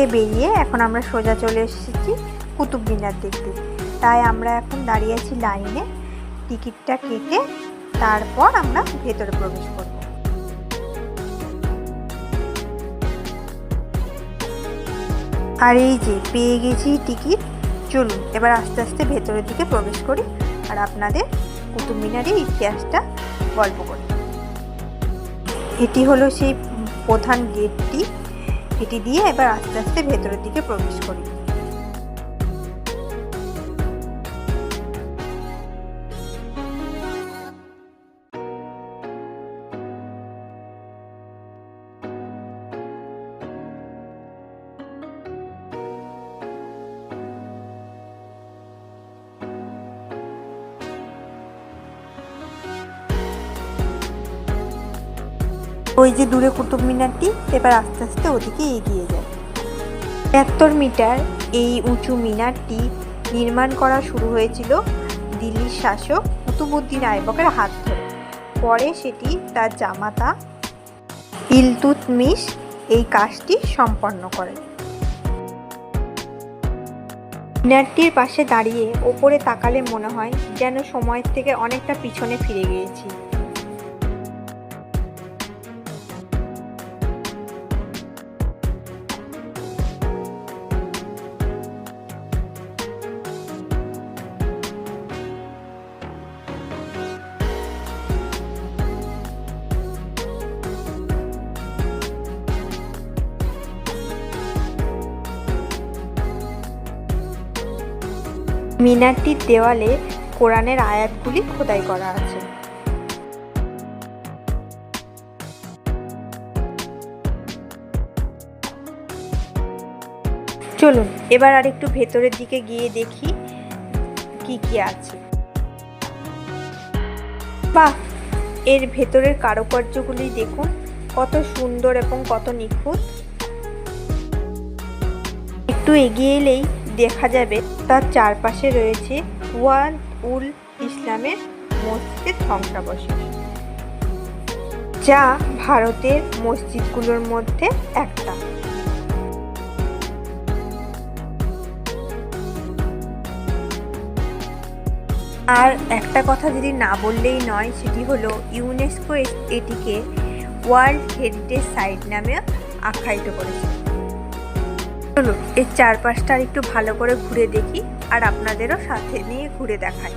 থেকে বেরিয়ে এখন আমরা সোজা চলে এসেছি কুতুব মিনার দেখতে তাই আমরা এখন দাঁড়িয়ে আছি লাইনে। টিকিটটা কেটে তারপর আমরা ভেতরে প্রবেশ করব। আর এই যে পেয়ে গেছি টিকিট, চলুন এবার আস্তে আস্তে ভেতরের দিকে প্রবেশ করি আর আপনাদের কুতুব মিনারের ইতিহাসটা গল্প করি। এটি হলো সেই প্রধান গেটটি। এটি দিয়ে এবার আস্তে আস্তে ভেতরের দিকে প্রবেশ করি। ওই যে দূরে কুতুব মিনারটি, এবার আস্তে আস্তে ওদিকে এগিয়ে যায়। তিয়াত্তর মিটার এই উঁচু মিনারটি নির্মাণ করা শুরু হয়েছিল দিল্লির শাসক কুতুবুদ্দিন আইবকের হাত ধরে। পরে সেটি তার জামাতা ইলতুৎমিশ এই কাজটি সম্পন্ন করেন। মিনারটির পাশে দাঁড়িয়ে ওপরে তাকালে মনে হয় যেন সময়ের থেকে অনেকটা পিছনে ফিরে গিয়েছি। মিনারটির দেওয়ালে কোরআনের আয়াতগুলি খোদাই করা আছে। চলুন, এবার আর একটু ভেতরের দিকে গিয়ে দেখি কি কি আছে। বাহ! এর ভেতরের কারুকার্যগুলি দেখুন, কত সুন্দর এবং কত নিখুঁত। একটু এগিয়ে এলেই দেখা যাবে, তার চারপাশে রয়েছে ওয়াল উল ইসলামের মসজিদের ধ্বংসাবশেষ, যা ভারতের মসজিদগুলোর মধ্যে একটা। আর একটা কথা যদি না বললেই নয়, সেটি হলো ইউনেস্কো এটিকে ওয়ার্ল্ড হেরিটেজ সাইট নামে আখ্যায়িত করেছে। চলুন এর চারপাশটা একটু ভালো করে ঘুরে দেখি আর আপনাদেরও সাথে নিয়ে ঘুরে দেখাই।